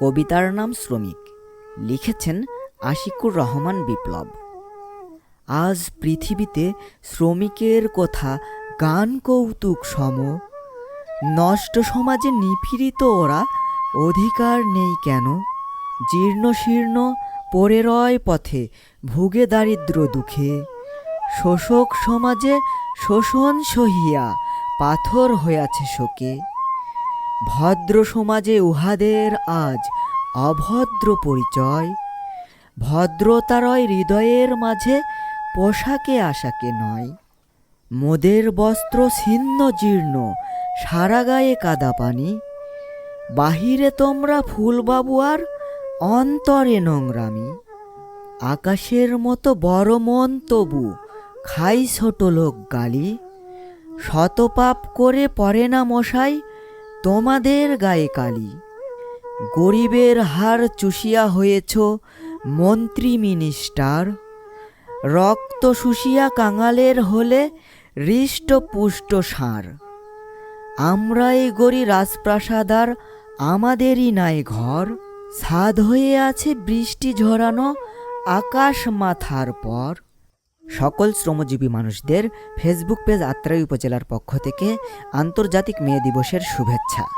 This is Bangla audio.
কবিতার নাম শ্রমিক। লিখেছেন আশিকুর রহমান বিপ্লব। আজ পৃথিবীতে শ্রমিকের কথা গান কৌতুক সম। নষ্ট সমাজে নিপীড়িত ওরা অধিকার নেই কেন? জীর্ণ শীর্ণ পড়ে রয় পথে ভুগে দারিদ্র দুঃখে। শোষক সমাজে শোষণ সহিয়া পাথর হইয়াছে শোকে। ভদ্র সমাজে উহাদের আজ অভদ্র পরিচয়। ভদ্রতারয় হৃদয়ের মাঝে পোশাকে আশাকে নয়। মোদের বস্ত্র ছিন্ন জীর্ণ সারা গায়ে কাদা পানি। বাহিরে তোমরা ফুলবাবু আর অন্তরে নোংরামি। আকাশের মতো বড় মন তবু খাই ছোট লোক গালি। শতপাপ করে পড়ে না মশাই তোমাদের গায়ে কালি। গরিবের হার চুষিয়া হয়েছ মন্ত্রী মিনিস্টার রক্ত শুষিয়া কাঙালের হলে হৃষ্টপুষ্ট সার। আমরাই গড়ি রাজপ্রাসাদার আমাদেরই নাই ঘর। সাদ হয়ে আছে বৃষ্টি ঝরানো আকাশ মাথার পর। সকল শ্রমজীবী মানুষদের ফেসবুক পেজ আত্রাই উপজেলার পক্ষ থেকে আন্তর্জাতিক মেয়ে দিবসের শুভেচ্ছা।